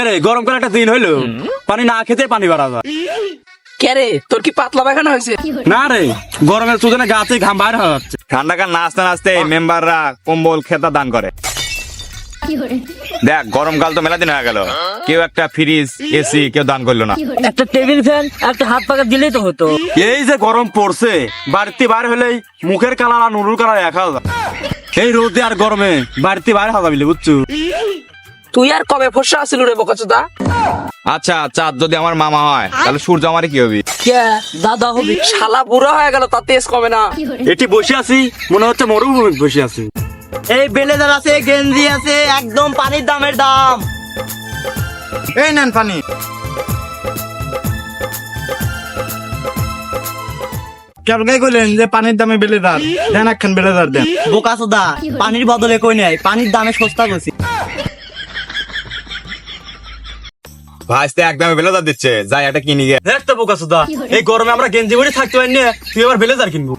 কে রে গরম করে একটা দিন হইল। পানি না খেতে পানি বাড়া যায়। কে রে তোর কি পাতলা পায়খানা হয়েছে? না রে গরমের সুজনে ঘাম বাইর হয়ে যাচ্ছে। ঠান্ডাকাল নাচতে নাচতে মেম্বাররা কম্বল খেতা দান করে। দেখ গরমকাল তো মেলা দিন হয়ে গেল। কেউ একটা ফ্রিজ এসি কেউ দান করল না। একটা টেবিল ফ্যান একটা হাত পাকা দিলেই তো হতো। এই যে গরম পড়ছে বাড়িতে বাইরে হলেই মুখের কালার আর নুরুর কালার এক হাজার এই রোদে আর গরমে বাড়িতে বাইরে হাজার বুঝছ? তুই আর কবে ফসা আসিল রে বকাচোদা? আচ্ছা চাঁদ যদি আমার মামা হয় তাহলে সূর্য আমারই কি হবি? কে? দাদা হবে। শালা বুড়া হয়ে গেল তার তেজ কমে না। এটি বসে আছি মনে হচ্ছে মরুভূমি বসে আছি। এই বেলেদার আছে গেঞ্জি আছে একদম পানির দামের দাম। এই নেন পানি। কেবলকাই কইলেন যে পানির দামে বেলেদার। দেন একখান বেলেদার দেন। বোকা সোদা পানির বদলে কই নাই? পানির দামে সস্তা করছি ভাইস্তে একদমই বেলেদার দিচ্ছে। যাই এটা কিনি গে দেখ তো বোকা সুদা এই গরমে আমরা গেঞ্জি পরে থাকতে পারি না তুই আবার বেলেজার কিনবো।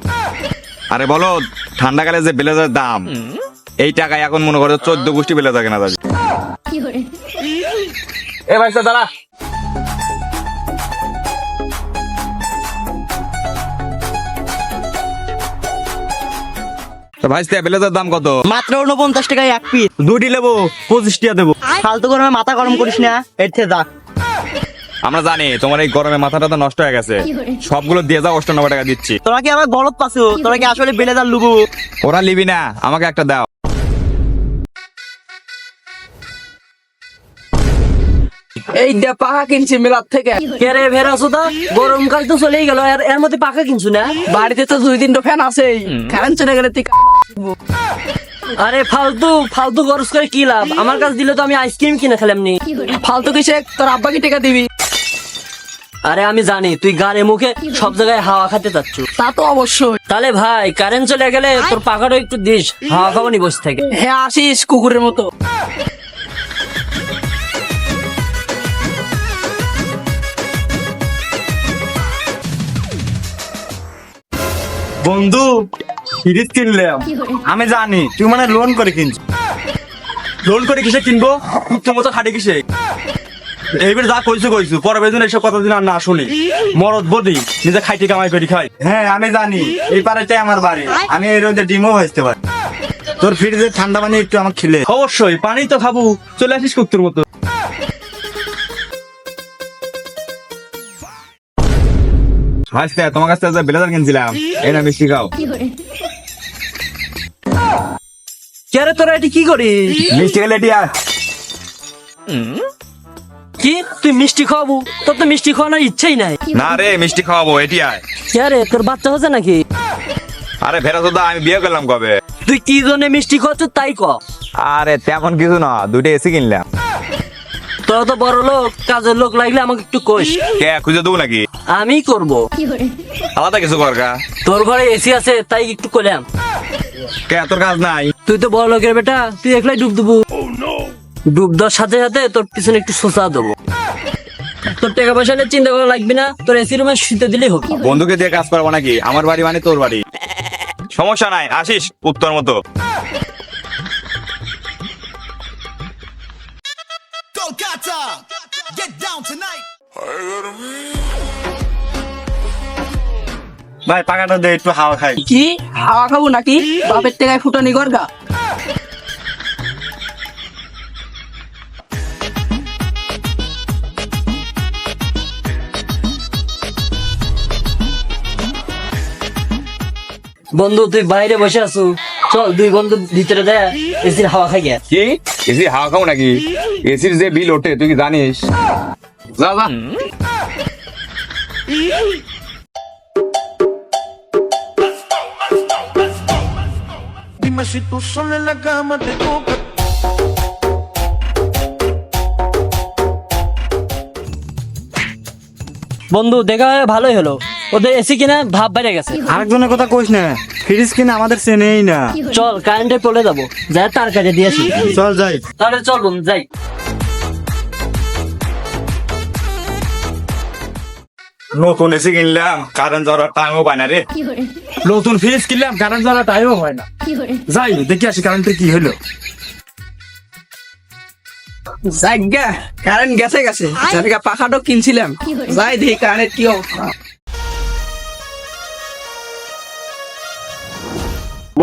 আরে বলো ঠান্ডাকালে যে বেলেদার দাম এই টাকায় এখন মনে করো চোদ্দ গোষ্ঠী কেনা যাবে। এ ভাই দাঁড়া। ভাইস্তে দাম কত? মাত্র উনপঞ্চাশ টাকায় এক পিস দুটি লেবো পঁচিশ টিয়া দেবো। ফালতু গরমে মাথা গরম করিস না এর থেকে যা আমরা জানি তোমার এই গরমে মাথাটা তো নষ্ট হয়ে গেছে। সবগুলো দিয়ে যাও অষ্টানব্বই টাকা দিচ্ছি। তোরা কি আবার গলত পাচ্ছো তোরা কি আসলে বেলেদার লুবু? ওরা লিবি না আমাকে একটা দাও। এই দে পাহা কিনছি মেলার থেকে। কে রে ভেরা সোদা গরমকাল তো চলেই গেল আর এর মধ্যে পাকা কিনছু না? বাড়িতে তো দুই তিনটা ফ্যান আছেই। কারেন্ট চলে গেলে তুই আরে ফালতু ফালতু খরচ করে কি লাভ? আমার কাছে দিলে তো আমি আইসক্রিম কিনে খেলাম নি। ফালতু কিসে? তোর আব্বা কি টাকা দিবি। আরে আমি জানি তুই গানে মুখে সব জায়গায় হাওয়া খাতে চাচ্ছ। তা তো অবশ্যই। তাহলে ভাই কারেন্ট চলে গেলে তোর পাখাটা একটু দিস হাওয়া খাব নি বসে থেকে। হ্যাঁ আসিস কুকুরের মতো। বন্ধু ফ্রিজ কিনলাম। আমি জানি তুই মানে লোন করে কিনছিস লোন করে কিসে কিনবো? কুত্তের মতো খাটে কিসে? এইবার যা কইছো কইছো পরে বেদন এইসব কথা দিন আর না শুনি মরদ বদি নিজে খাইতে কামাই করে খাই। হ্যাঁ আমি জানি এই পাড়াটাই আমার বাড়ি আমি এই রোদে ডিমও ভাজতে পারি। তোর ফ্রিজে ঠান্ডা পানি একটু আমাকে খিলে। অবশ্যই পানি তো খাব চলে আসিস কুত্তের মতো। তোমার কাছ থেকে যে বেলেদার কিনছিলাম এই না মিষ্টি খাও। কে রে তোরা এটি কি করিস? মিষ্টি খেলে এটি আর। কি? তুই মিষ্টি খাওয়াবো? তোর তো মিষ্টি খাওয়ানোর ইচ্ছেই নাই। না রে মিষ্টি খাওয়াবো এটি আয়। কে রে তোর বাচ্চা হচ্ছে নাকি? আরে ফেরাসুদা আমি বিয়ে করলাম কবে? তুই কি জন্য মিষ্টি খাওয়াচ্ছ তাই ক। আরে তেমন কিছু না দুটো এসি কিনলাম। তোরা তো বড় লোক কাজের লোক লাগলে আমাকে একটু কোষ কে খুঁজে দেবো নাকি? আমি করব। আলাদা কিছু করকা তোর ঘরে এসি আছে তাই একটু করলাম কে তোর কাজ নাই। তুই তো বড় লোকের বেটা তুই একলাই ডুব দেবো। ডুব দেওয়ার সাথে সাথে তোর পিছনে একটু সোসা দেবো। তোর টাকা পয়সা নিয়ে চিন্তা করা লাগবে না তোর এসি রুমে শুতে দিলেই হবে। বন্ধুকে দিয়ে কাজ করব নাকি? আমার বাড়ি মানে তোর বাড়ি। সমস্যা নাই আসিস উত্তর মতো। ভাই পাকাটা দে একটু হাওয়া খাই। কি? হাওয়া খাব নাকি? বাপের টাকায় ফুটানি গরগা বন্ধু তুই বাইরে বসে আছো। চল দুই বন্ধু ভিতরে দেয় এসির হাওয়া খাই গে কি এসি হাওয়া খাও নাকি? এসির যে বিল ওঠে তুই কি জানিস? যা যা। Dime si tú sola en la cama te toca. বন্ধু দেখা হয়ে ভালোই হলো। ওদের এসি কিনা ভাব বেড়ে গেছে। আরেকজনের কথা কইস না ফ্রিজ কিনা আমাদের চেনেই না। চল কারেন্টে পড়ে যাব যা তার কাটে দিয়েছি চল যাই। তাহলে চল বন্ধু যাই। নতুন এসি কিনলাম কারেন্ট যাওয়ার টাইমও পায় না রে। নতুন ফ্রিজ কিনলাম কারেন্ট জ্বালা টাইমও হয় না। যাই দেখি আসি কারেন্টের কি হলো। জায়গা কারেন্ট গেছে গেছে। জায়গা পাখাটো কিনছিলাম। যাই দেখি কারেন্টের কি অবস্থা।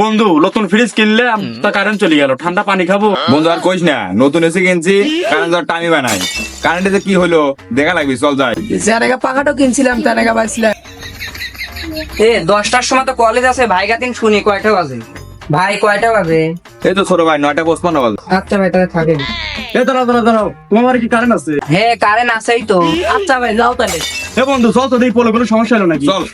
বন্ধু নতুন ফ্রিজ কিনলে তা কারেন্ট চলে গেল ঠান্ডা পানি খাব। বন্ধু আর কইস না নতুন এসে কিনছি কারণ ধর টামি বানাই। কারেন্টে কি হলো? দেখা লাগবে চল যাই। জায়গা পাখাটো কিনছিলাম তার টাকা পাইছিলাম এ দশটার সময় তো কলেজ আছে ভাই গাতিন শুনি কয়টা বাজে? ভাই কয়টা বাজে? এই তো ছোট ভাই নয়টা পঁচপান্ন বাজে। আচ্ছা ভাই তাহলে থাকেন। এ দাঁড়াও দাঁড়াও দাঁড়াও তোমার কি কারেন্ট আছে? হ্যাঁ কারেন্ট আছেই তো। আচ্ছা ভাই যাও তাহলে। এ বন্ধু চল তো দেখি পোলো কোনো সমস্যা হলো নাকি? চল।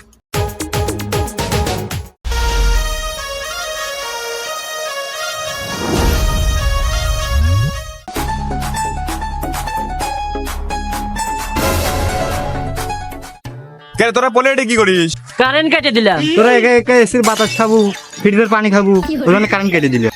কেন তোরা বলে কি করিস? কারেন্ট কেটে দিলাম। তোরা একে একে এসির বাতাস খাব ফিল্টার পানি খাব ওই কারেন্ট কেটে দিলে